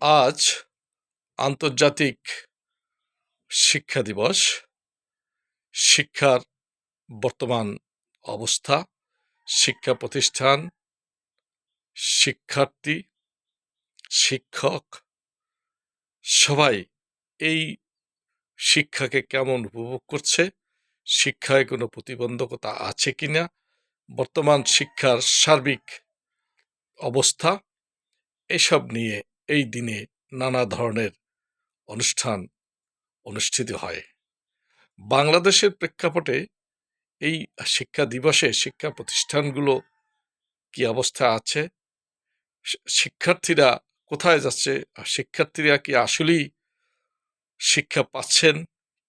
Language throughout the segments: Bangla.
আজ আন্তর্জাতিক শিক্ষা দিবস। শিক্ষার বর্তমান অবস্থা, শিক্ষা প্রতিষ্ঠান, শিক্ষার্থী, শিক্ষক, সবাই এই শিক্ষাকে কেমন উপভোগ করছে, শিক্ষায় কোনো প্রতিবন্ধকতা আছে কি না বর্তমান শিক্ষার সার্বিক অবস্থা, এসব নিয়ে এই দিনে নানা ধরনের অনুষ্ঠান অনুষ্ঠিত হয়। বাংলাদেশের প্রেক্ষাপটে এই শিক্ষা দিবসে শিক্ষা প্রতিষ্ঠানগুলো কি অবস্থা আছে? শিক্ষার্থীরা কোথায় যাচ্ছে? আর শিক্ষার্থীরা কি আসলেই শিক্ষা পাচ্ছেন?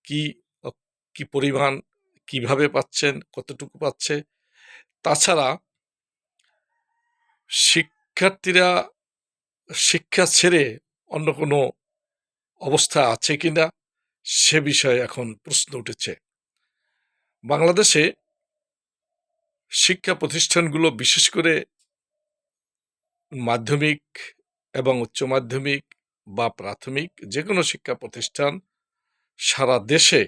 কি কি পরিমাণ, কীভাবে পাচ্ছেন? কতটুকু পাচ্ছে? তাছাড়া শিক্ষার্থীরা শিক্ষা ছেড়ে অন্য কোনো অবস্থা আছে কিনা সে বিষয়ে এখন প্রশ্ন উঠেছে। বাংলাদেশে শিক্ষা প্রতিষ্ঠানগুলো বিশেষ করে মাধ্যমিক এবং উচ্চ মাধ্যমিক বা প্রাথমিক যে কোনো শিক্ষা প্রতিষ্ঠান সারা দেশে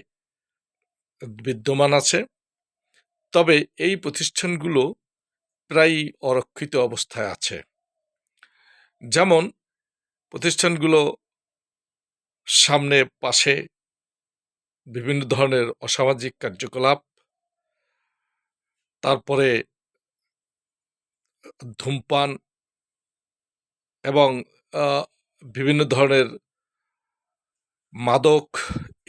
বিদ্যমান আছে। তবে এই প্রতিষ্ঠানগুলো প্রায় অরক্ষিত অবস্থায় আছে। যেমন প্রতিষ্ঠানগুলো সামনে, পাশে বিভিন্ন ধরনের অসামাজিক কার্যকলাপ, তারপরে ধূমপান এবং বিভিন্ন ধরনের মাদক,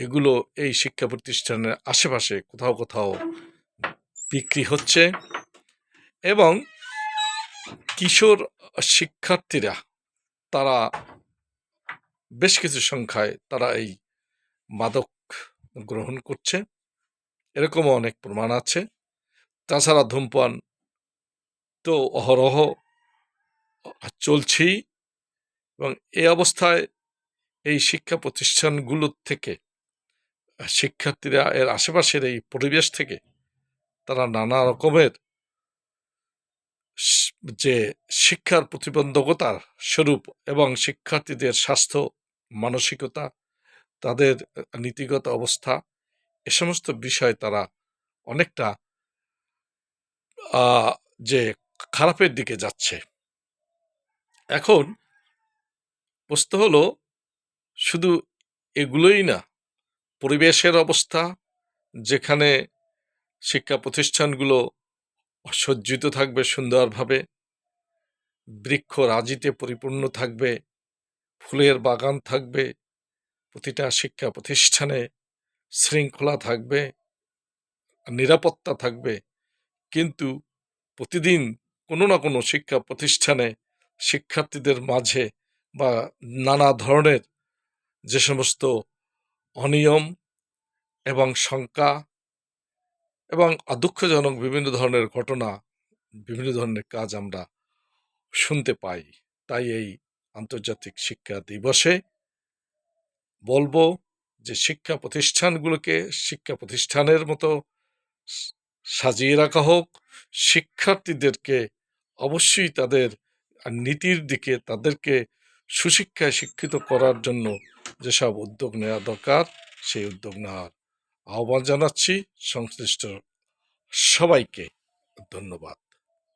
এগুলো এই শিক্ষা প্রতিষ্ঠানের আশেপাশে কোথাও কোথাও বিক্রি হচ্ছে এবং কিশোর শিক্ষার্থীরা, তারা বেশ কিছু সংখ্যায় তারা এই মাদক গ্রহণ করছে। এরকমও অনেক প্রমাণ আছে। তাছাড়া ধূমপান তো অহরহ চলছেই এবং এ অবস্থায় এই শিক্ষা প্রতিষ্ঠানগুলোর থেকে, শিক্ষার্থীরা এর আশেপাশের এই পরিবেশ থেকে তারা নানা রকমের যে শিক্ষার প্রতিবন্ধকতার স্বরূপ এবং শিক্ষার্থীদের স্বাস্থ্য, মানসিকতা, তাদের নীতিগত অবস্থা, এ সমস্ত বিষয় তারা অনেকটা যে খারাপের দিকে যাচ্ছে। এখন প্রশ্ন হলো, শুধু এগুলোই না, পরিবেশের অবস্থা, যেখানে শিক্ষা প্রতিষ্ঠানগুলো সজ্জিত থাকবে সুন্দরভাবে বৃক্ষ রাজিতে পরিপূর্ণ থাকবে, ফুলের বাগান থাকবে, প্রতিটা শিক্ষা প্রতিষ্ঠানে শৃঙ্খলা থাকবে নিরাপত্তা থাকবে। কিন্তু প্রতিদিন কোনো না কোনো শিক্ষা প্রতিষ্ঠানে শিক্ষার্থীদের মাঝে বা নানা ধরনের যে সমস্ত অনিয়ম এবং শঙ্কা এবং দুঃখজনক বিভিন্ন ধরনের ঘটনা, বিভিন্ন ধরনের কাজ আমরা শুনতে পাই। তাই এই আন্তর্জাতিক শিক্ষা দিবসে বলব যে শিক্ষা প্রতিষ্ঠানগুলোকে শিক্ষা প্রতিষ্ঠানের মতো সাজিয়ে রাখা হোক। শিক্ষার্থীদেরকে অবশ্যই তাদের নীতির দিকে তাদেরকে সুশিক্ষায় শিক্ষিত করার জন্য যেসব উদ্যোগ নেওয়া দরকার, সেই উদ্যোগ নেওয়ার আহ্বান জানাচ্ছি। সংশ্লিষ্ট সবাইকে ধন্যবাদ।